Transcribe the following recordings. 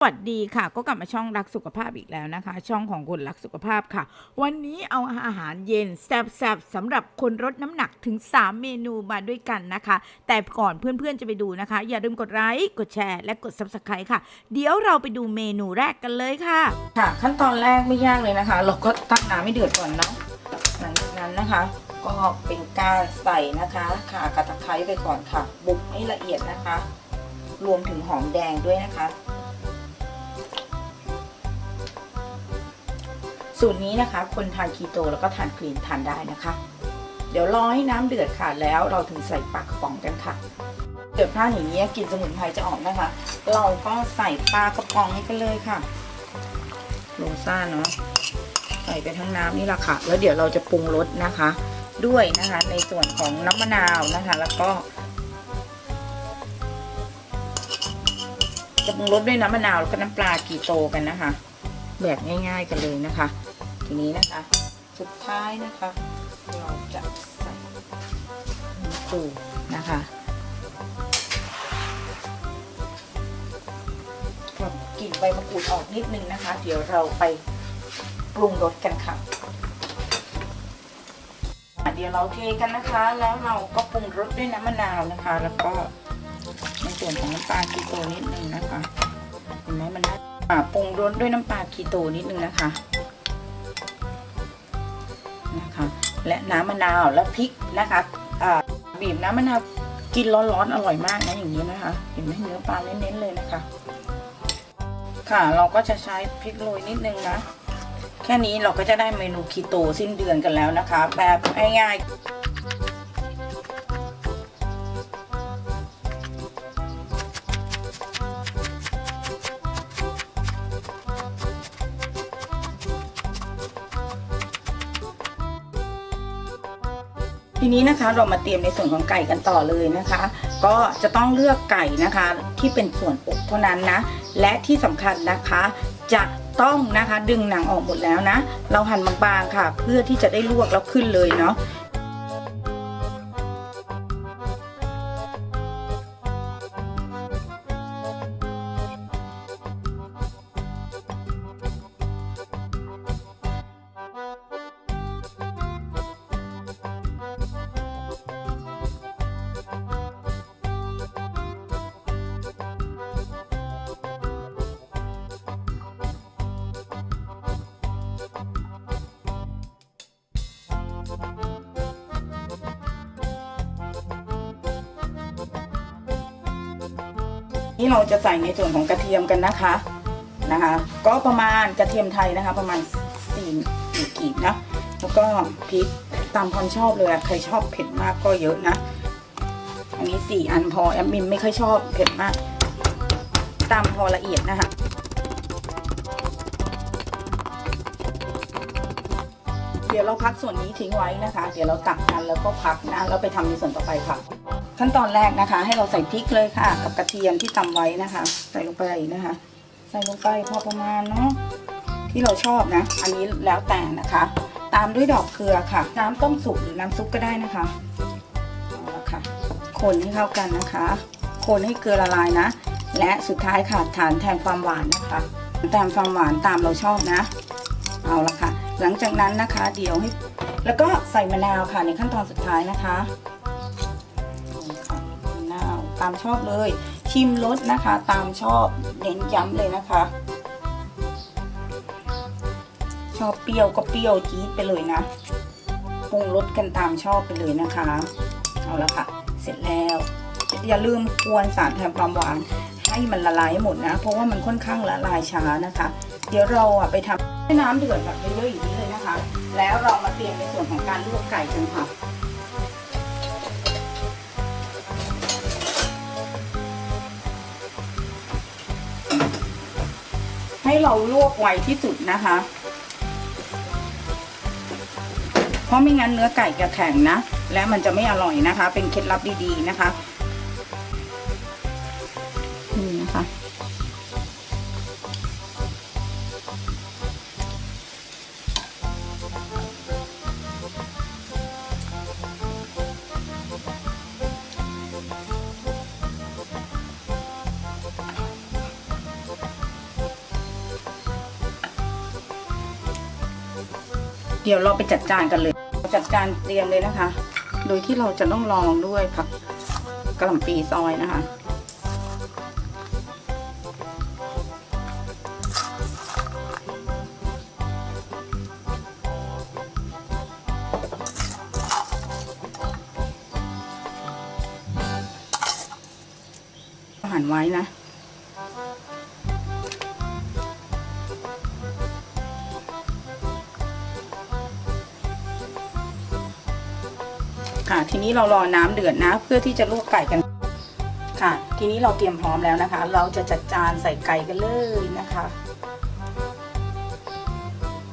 สวัสดีค่ะ ก็กลับมาช่องรักสุขภาพอีกแล้วนะคะ ช่องของคนรักสุขภาพค่ะ วันนี้เอาอาหารเย็นแซ่บๆสำหรับคนลดน้ำหนักถึง 3 เมนูมาด้วยกันนะคะ แต่ก่อนเพื่อนๆจะไปดูนะคะ อย่าลืมกดไลค์กดแชร์และกด subscribe ค่ะ เดี๋ยวเราไปดูเมนูแรกกันเลยค่ะค่ะ ขั้นตอนแรกไม่ยากเลยนะคะ เราก็ตั้งน้ำให้เดือดก่อนเนาะหลังจากนั้นนะคะ ก็เป็นการใส่นะคะข่ากระตะไคร้ไปก่อนค่ะ บุกให้ละเอียดนะคะ รวมถึงหอมแดงด้วยนะคะ สูตรนี้นะคะ คนทานคีโตแล้วก็ทานคลีนทานได้นะคะ เดี๋ยวรอให้น้ำเดือดค่ะแล้วเราถึงใส่ปลากระป๋องกันค่ะเดือดพล่านอย่างนี้กลินสมุนไพรจะออกนะคะ เราก็ใส่ปลากระป๋องกันเลยค่ะ โรซ่าเนาะใส่ไปทั้งน้ำนี่แหละค่ะ แล้วเดี๋ยวเราจะปรุงรสนะคะ ด้วยนะคะในส่วนของน้ำมะนาวนะคะ แล้วก็จะปรุงรสด้วยน้ำมะนาวแล้วก็น้ำปลากีโตกันนะคะ แบบง่าย ๆ กันเลยนะคะ ทีนี้นะคะ สุดท้ายนะคะ เราจะใส่น้ำปูนะคะปรับกลิ่นใบมะกรูดออกนิดนึงนะคะ เดี๋ยวเราไปปรุงรสกันค่ะเดี๋ยวเราเทกันนะคะ แล้วเราก็ปรุงรสด้วยน้ำมะนาวนะคะ แล้วก็ในส่วนของน้ำปลากีโตนิดนึงนะคะเห็นไหมมันอ่าปรุงรสด้วยน้ำปลาคีโตนิดนึงนะคะ และน้ำมะนาวและพริกนะคะบีบน้ำมะนาวกินร้อนๆอร่อยมากนะอย่างนี้นะคะ เห็นไหมเนื้อปลาเน้นๆเลยนะคะ ค่ะเราก็จะใช้พริกโรยนิดนึงนะ แค่นี้เราก็จะได้เมนูคีโตสิ้นเดือนกันแล้วนะคะ แบบง่ายๆ นี้นะคะเรามาเตรียมในส่วนของไก่กันต่อเลยนะคะ ก็จะต้องเลือกไก่นะคะที่เป็นส่วนอกเท่านั้นนะ และที่สำคัญนะคะ จะต้องนะคะดึงหนังออกหมดแล้วนะ เราหั่นบางๆค่ะ เพื่อที่จะได้ลวกแล้วขึ้นเลยเนาะ นี่เราจะใส่ในส่วนของกระเทียมกันนะคะนะคะ ก็ประมาณกระเทียมไทยนะคะ ประมาณสี่สี่กีบนะแล้วก็พริกตามความชอบเลยใครชอบเผ็ดมากก็เยอะนะ อันนี้สี่อันพอแอมมินไม่ค่อยชอบเผ็ดมาก ตามพอละเอียดนะคะเดี๋ยวเราพักส่วนนี้ทิ้งไว้นะคะ เดี๋ยวเราตักกันแล้วก็พักนะแล้วไปทำในส่วนต่อไปค่ะ ขั้นตอนแรกนะคะ ให้เราใส่พริกเลยค่ะ กับกระเทียมที่ตำไว้นะคะ ใส่ลงไปนะคะ ใส่ลงไปพอประมาณเนาะที่เราชอบนะ อันนี้แล้วแต่นะคะ ตามด้วยดอกเกลือค่ะ น้ำต้มสุกหรือน้ำซุปก็ได้นะคะเอาละค่ะคนให้เข้ากันนะคะ คนให้เกลือละลายนะ และสุดท้ายค่ะฐานแทนความหวานนะคะแทนความหวานตามเราชอบนะ เอาละค่ะ หลังจากนั้นนะคะ เดี๋ยวให้แล้วก็ใส่มะนาวค่ะในขั้นตอนสุดท้ายนะคะ ตามชอบเลย ชิมรสนะคะ ตามชอบเน้นย้ำเลยนะคะ ชอบเปรี้ยวก็เปรี้ยวจี๊ดไปเลยนะปรุงรสกันตามชอบไปเลยนะคะ เอาละค่ะ เสร็จแล้ว อย่าลืมกวนสารแทนความหวานให้มันละลายให้หมดนะ เพราะว่ามันค่อนข้างละลายช้านะคะ เดี๋ยวเราอะไปทำให้น้ำเดือดแบบเยอะๆอย่างนี้เลยนะคะ แล้วเรามาเตรียมในส่วนของการลวกไก่กันค่ะ ให้เราลวกไวที่สุดนะคะ เพราะไม่งั้นเนื้อไก่จะแข็งนะ และมันจะไม่อร่อยนะคะ เป็นเคล็ดลับดีๆนะคะ เดี๋ยวเราไปจัดจานกันเลย จัดจานเตรียมเลยนะคะ โดยที่เราจะต้องลองด้วยผักกระหล่ำปีซอยนะคะหั่นไว้นะ ทีนี้เรารอน้ำเดือดนะ เพื่อที่จะลวกไก่กันค่ะ ทีนี้เราเตรียมพร้อมแล้วนะคะ เราจะจัดจานใส่ไก่กันเลยนะคะ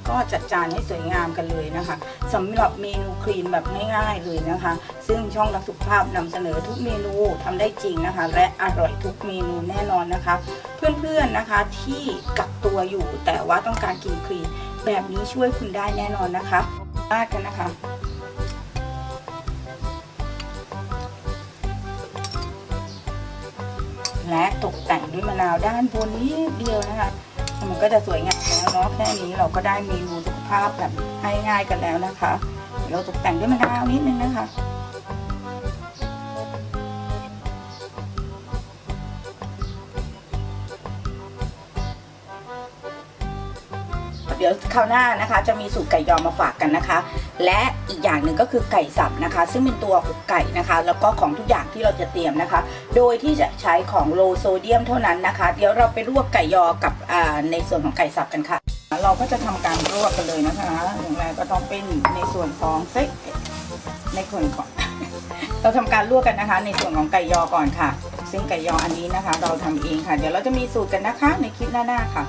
ก็จัดจานให้สวยงามกันเลยนะคะสำหรับเมนูคลีนแบบง่ายๆเลยนะคะ ซึ่งช่องรักสุขภาพนำเสนอทุกเมนูทำได้จริงนะคะ และอร่อยทุกเมนูแน่นอนนะคะ เพื่อนๆนะคะที่กักตัวอยู่แต่ว่าต้องการกินคลีนแบบนี้ช่วยคุณได้แน่นอนนะคะราดกันนะคะ และตกแต่งด้วยมะนาวด้านบนนิดเดียวนะคะ มันก็จะสวยงามแล้วเนาะแค่นี้เราก็ได้เมนูสุขภาพแบบง่ายๆกันแล้วนะคะเดี๋ยวเราตกแต่งด้วยมะนาวนิดนึงนะคะเดี๋ยวคราวหน้านะคะ จะมีสูตรไก่ยอมาฝากกันนะคะ และอีกอย่างหนึ่งก็คือไก่สับนะคะ ซึ่งเป็นตัวอกไก่นะคะ แล้วก็ของทุกอย่างที่เราจะเตรียมนะคะ โดยที่จะใช้ของโลโซเดียมเท่านั้นนะคะ เดี๋ยวเราไปลวกไก่ยอกับในส่วนของไก่สับกันค่ะ เราก็จะทำการลวกกันเลยนะคะอย่างแรก็ต้องเป็นในส่วนของเซ็กในส่วนของเราทำการลวกกันนะคะ ในส่วนของไก่ยอก่อนค่ะ ซึ่งไก่ยออันนี้นะคะ เราทำเองค่ะ เดี๋ยวเราจะมีสูตรกันนะคะ ในคลิปหน้าๆค่ะ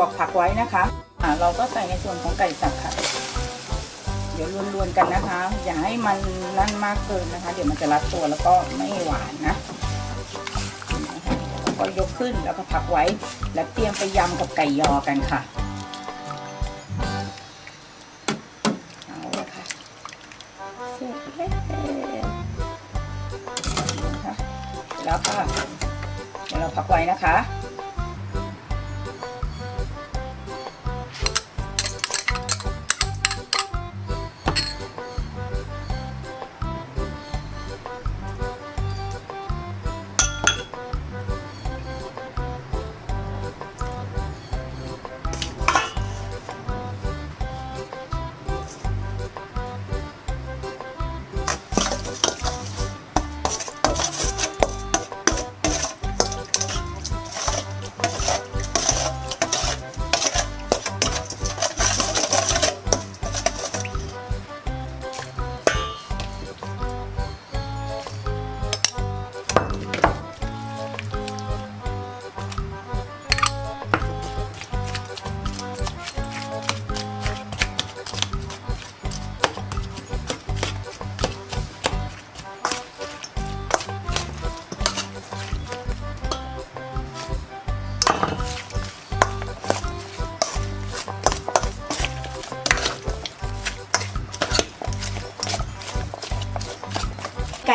วกผักไว้นะคะอ่าเราก็ใส่ในส่วนของไก่สับค่ะ เดี๋ยวลวนๆกันนะคะ อย่าให้มันนั่นมากเกินนะคะ เดี๋ยวมันจะรัดตัวแล้วก็ไม่หวานนะแล้วก็ยกขึ้นแล้วก็พักไว้ แล้วเตรียมไปยำกับไก่ยอกันค่ะเอาละค่ะเสร็จแล้วนะคะแล้วก็เดี๋ยวเราพักไว้นะคะ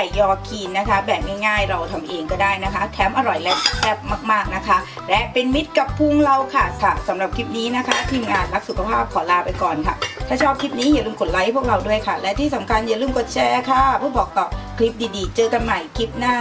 ก่ยอคีนนะคะ แบบง่ายๆเราทำเองก็ได้นะคะ แถมอร่อยและแซ่บมากๆนะคะ และเป็นมิตรกับพุงเราค่ะค่ะสำหรับคลิปนี้นะคะ ทีมงานรักสุขภาพขอลาไปก่อนค่ะ ถ้าชอบคลิปนี้อย่าลืมกดไลค์พวกเราด้วยค่ะ และที่สำคัญอย่าลืมกดแชร์ค่ะเพื่อบอกต่อคลิปดีๆ เจอกันใหม่คลิปหน้า